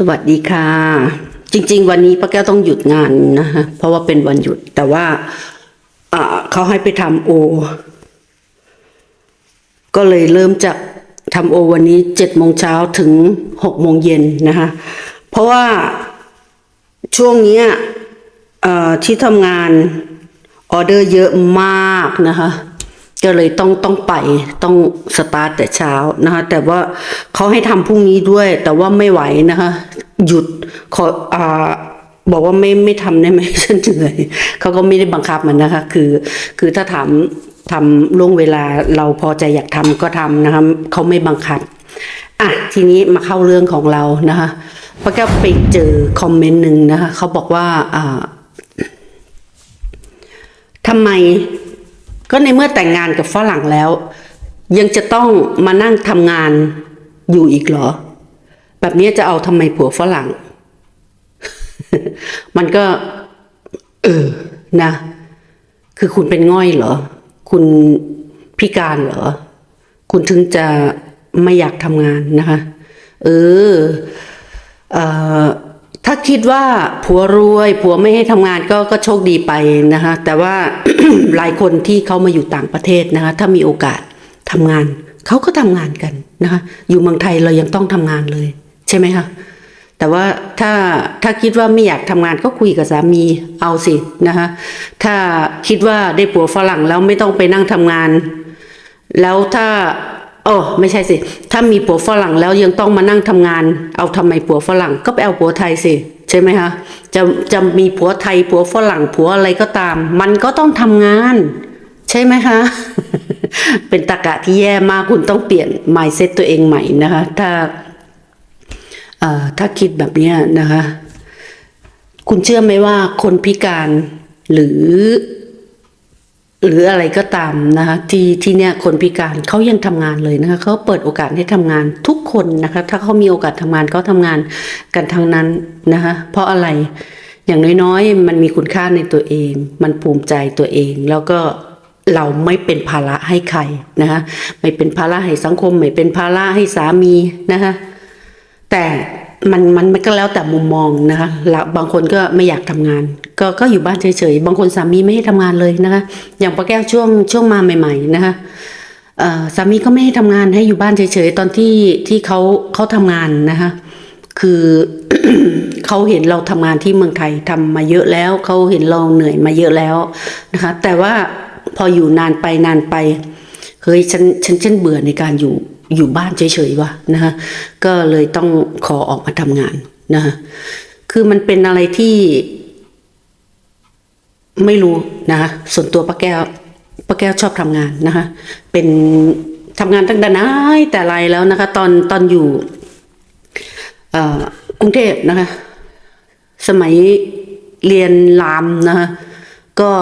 สวัสดีค่ะ จริง ๆ วันนี้ป้าแก้วต้องหยุดงานนะคะเพราะว่าเป็นวันหยุด แต่ว่าเขาให้ไปทำโอ ก็เลยเริ่มจากทำโอวันนี้เจ็ดโมงเช้าถึงหกโมงเย็นนะคะเพราะว่าช่วงนี้ที่ทำงานออเดอร์เยอะมากนะคะ ก็เลยต้องต้องไปต้องสตาร์ทแต่เช้านะคะแต่ว่าเขาให้ทำพรุ่งนี้ด้วย แต่ว่าไม่ไหวนะคะหยุดขออ่าบอกว่าไม่ไม่ทำได้ไหมฉันเหนื่อยเขาก็ไม่ได้บังคับมันนะคะ คือ คือถ้าถามทำล่วงเวลาเราพอใจอยากทำก็ทำนะคะเขาไม่บังคับอะทีนี้มาเข้าเรื่องของเรานะคะป้าแก้วไปเจอคอมเมนต์หนึ่งนะคะเขาบอกว่าอ่าทำไม ก็ในเมื่อแต่งงานกับฝรั่งแล้ว ยังจะต้องมานั่งทำงานอยู่อีกเหรอ แบบนี้จะเอาทำไมผัวฝรั่ง มันก็ เออนะ คือคุณเป็นง่อยเหรอ คุณพิการเหรอ คุณถึงจะไม่อยากทำงานนะคะ เออเอ่อ ถ้าคิดว่าผัวรวย ผัวไม่ให้ทำงานก็ก็โชคดีไปนะคะ แต่ว่าหลายคนที่เขามาอยู่ต่างประเทศนะคะ ถ้ามีโอกาสทำงานเขาก็ทำงานกันนะคะ อยู่เมืองไทยเรายังต้องทำงานเลย ใช่ไหมคะแต่ว่าถ้าถ้าคิดว่าไม่อยากทำงานก็คุยกับสามีเอาสินะคะถ้าคิดว่าได้ผัวฝรั่งแล้วไม่ต้องไปนั่งทำงาน แล้วถ้า โอ้ไม่ใช่สิ ถ้ามีผัวฝรั่งแล้วยังต้องมานั่งทำงาน เอาทำไมผัวฝรั่งก็ไปเอาผัวไทยสิใช่ไหมคะจะจะมีผัวไทยผัวฝรั่งผัวอะไรก็ตาม มันก็ต้องทำงาน ใช่ไหมคะเป็นตรกะที่แย่มากคุณต้องเปลี่ยน mindset ตัวเองใหม่นะคะ ถ้าเอ่อถ้าคิดแบบนี้นะคะ คุณเชื่อไหมว่าคนพิการหรือ หรืออะไรก็ตามนะคะที่ที่เนี่ยคนพิการเขายังทำงานเลยนะคะเขาเปิดโอกาสให้ทำงานทุกคนนะคะ ถ้าเขามีโอกาสทำงานเขาทำงานกันทั้งนั้นนะคะเพราะอะไรอย่างน้อยๆ มันมีคุณค่าในตัวเอง มันภูมิใจตัวเอง แล้วก็เราไม่เป็นภาระให้ใครนะคะไม่เป็นภาระให้สังคม ไม่เป็นภาระให้สามีนะคะแต่ มันมันมันก็แล้วแต่มุมมองนะคะแล้วบางคนก็ไม่อยากทำงาน ก็ก็อยู่บ้านเฉยๆ บางคนสามีไม่ให้ทำงานเลยนะคะ อย่างป้าแก้วช่วงช่วงมาใหม่ ๆ นะคะสามีก็ไม่ให้ทำงานให้อยู่บ้านเฉยๆ ตอนที่ที่เขาเขาทำงานนะคะคือเขาเห็นเราทำงานที่เมืองไทยทำมาเยอะแล้วเขาเห็นเราเหนื่อยมาเยอะแล้วนะคะ แต่ว่าพออยู่นานไปนานไปเฮ้ยฉันฉันฉันเบื่อในการอยู่ อยู่บ้านเฉยๆวะนะคะก็เลยต้องขอออกมาทำงานนะคะคือมันเป็นอะไรที่ ไม่รู้นะคะส่วนตัวป้าแก้วป้าแก้วชอบทำงานนะคะเป็นทำงานตั้งแต่ไหนแต่ไรแล้วนะคะ ตอนตอนอยู่กรุงเทพนะคะ สมัยเรียนรามนะคะก็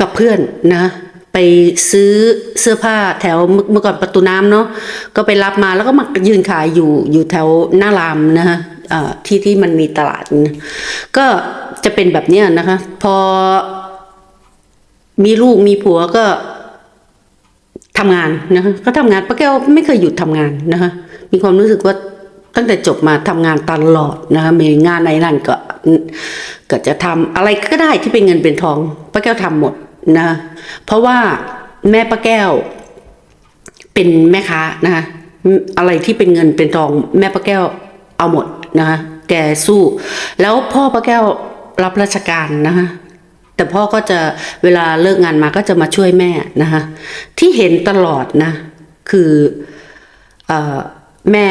กับเพื่อนนะ ไปซื้อเสื้อผ้าแถวเมื่อก่อนประตูน้ำเนาะก็ไปรับมาแล้วก็มายืนขายอยู่อยู่แถวหน้ารามนะฮะที่ที่มันมีตลาด ก็จะเป็นแบบนี้นะคะ พอมีลูกมีผัวก็ทำงานนะคะก็ทำงานป้าแก้วไม่เคยหยุดทำงานนะคะมีความรู้สึกว่าตั้งแต่จบมาทำงานตลอดนะคะมีงานไหนนั่นก็ก็จะทำอะไรก็ได้ที่เป็นเงินเป็นทองป้าแก้วทำหมด นะ เพราะว่าแม่ป้าแก้ว เป็นแม่ค้านะคะอะไรที่เป็นเงินเป็นทองแม่ป้าแก้วเอาหมดนะคะแกสู้ แล้วพ่อป้าแก้วรับราชการนะคะแต่พ่อก็จะเวลาเลิกงานมาก็จะมาช่วยแม่นะคะที่เห็นตลอดนะ คืออแม่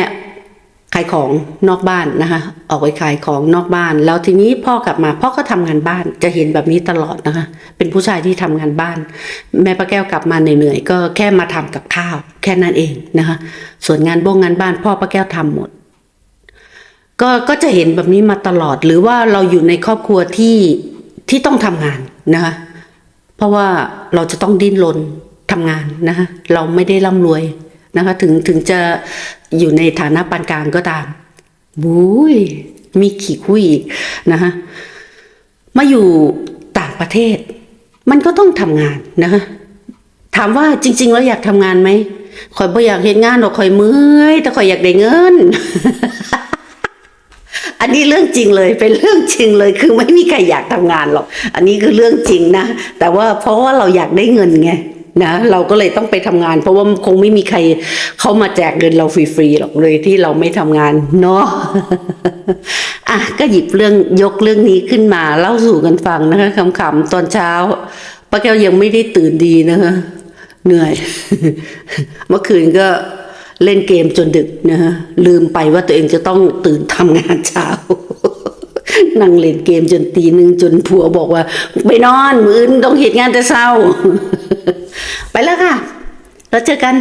ายของนอกบ้านนะคะออกไปขายของนอกบ้าน แล้วทีนี้พ่อกลับมาพ่อก็ทำงานบ้านจะเห็นแบบนี้ตลอดนะคะ เป็นผู้ชายที่ทำงานบ้าน แม่ป้าแก้วกลับมาเหนื่อยๆก็แค่มาทำกับข้าว แค่นั้นเองนะคะ ส่วนงานบ้งงานบ้าน พ่อป้าแก้วทำหมด ก็ก็จะเห็นแบบนี้มาตลอดหรือว่าเราอยู่ในครอบครัวที่ที่ต้องทำงานนะคะเพราะว่าเราจะต้องดิ้นรนทำงานนะคะเราไม่ได้ร่ำรวย นะคะถึงถึงจะอยู่ในฐานะปานกลางก็ตามบุ้ยมีขี่คุยอีกนะคะมาอยู่ต่างประเทศ มันก็ต้องทำงานนะคะถามว่าจริง ๆ แล้วอยากทำงานไหมคอยบ่อยากเฮ็ดงานหรอกคอยเมื่อยแต่คอยอยากได้เงิน อันนี้เรื่องจริงเลยเป็นเรื่องจริงเลยคือไม่มีใครอยากทำงานหรอก อันนี้คือเรื่องจริงนะ แต่ว่าเพราะว่าเราอยากได้เงินไง นะเราก็เลยต้องไปทำงาน เพราะว่าคงไม่มีใครเข้ามาแจกเงินเราฟรีๆหรอกเลยที่เราไม่ทำงานเนาะอะก็หยิบเรื่องยกเรื่องนี้ขึ้นมาเล่าสู่กันฟังนะคะคำๆตอนเช้าป้าแก้วยังไม่ได้ตื่นดีนะคะเหนื่อย เมื่อคืนก็เล่นเกมจนดึกนะฮะลืมไปว่าตัวเองจะต้องตื่นทำงานเช้านั่งเล่นเกมจนตีหนึ่งจนผัวบอกว่า ไปนอนมืออึนต้องเหตุงานแต่เศร้า ไปแล้วค่ะ แล้วเจอกัน